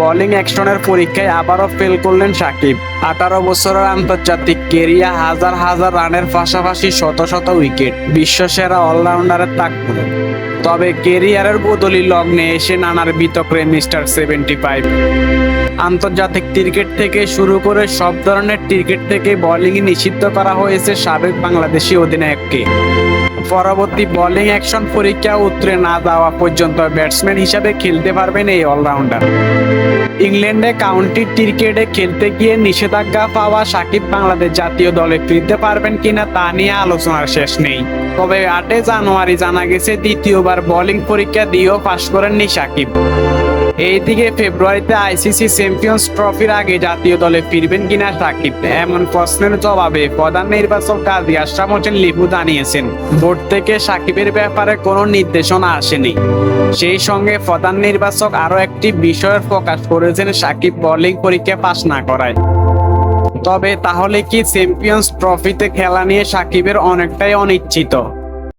Bowling অ্যাকশনের পরীক্ষায় আবারও ফেল করলেন সাকিব। আঠারো বছরের আন্তর্জাতিক কেরিয়া হাজার হাজার রানের পাশাপাশি শত শত উইকেট বিশ্বসেরা অলরাউন্ডারের তাক করেন তবে কেরিয়ারের বদলি লগ্নে এসে নানার বিতক্রে মিস্টার সেভেন্টি ফাইভ আন্তর্জাতিক ক্রিকেট থেকে শুরু করে সব ধরনের ক্রিকেট থেকে বোলিংই নিষিদ্ধ করা হয়েছে সাবেক বাংলাদেশি অধিনায়ককে। পরবর্তী বোলিং অ্যাকশন পরীক্ষা উত্তরে না যাওয়া পর্যন্ত ব্যাটসম্যান হিসাবে খেলতে পারবেন এই অলরাউন্ডার ইংল্যান্ডে কাউন্টি ক্রিকেটে খেলতে গিয়ে নিষেধাজ্ঞা পাওয়া সাকিব বাংলাদেশ জাতীয় দলে ফিরতে পারবেন কিনা তা নিয়ে আলোচনার শেষ নেই। তবে আটে জানুয়ারি জানা গেছে দ্বিতীয়বার বোলিং পরীক্ষা দিয়েও পাশ করেননি সাকিব। এইদিকে ফেব্রুয়ারিতে আইসিসি চ্যাম্পিয়ন্স ট্রফির আগে জাতীয় দলে ফিরবেন কিনা সাকিব, এমন প্রশ্নের জবাবে প্রধান নির্বাচক কাজী আশরাফ হোসেন লিপু জানিয়েছেন। বোর্ড থেকে সাকিবের ব্যাপারে কোনো নির্দেশনা আসেনি। সেই সঙ্গে প্রধান নির্বাচক আরও একটি বিষয়ের প্রকাশ করেছেন, সাকিব বোলিং পরীক্ষা পাশ না করায়। তবে তাহলে কি চ্যাম্পিয়ন্স ট্রফিতে খেলা নিয়ে সাকিবের অনেকটাই অনিশ্চিত?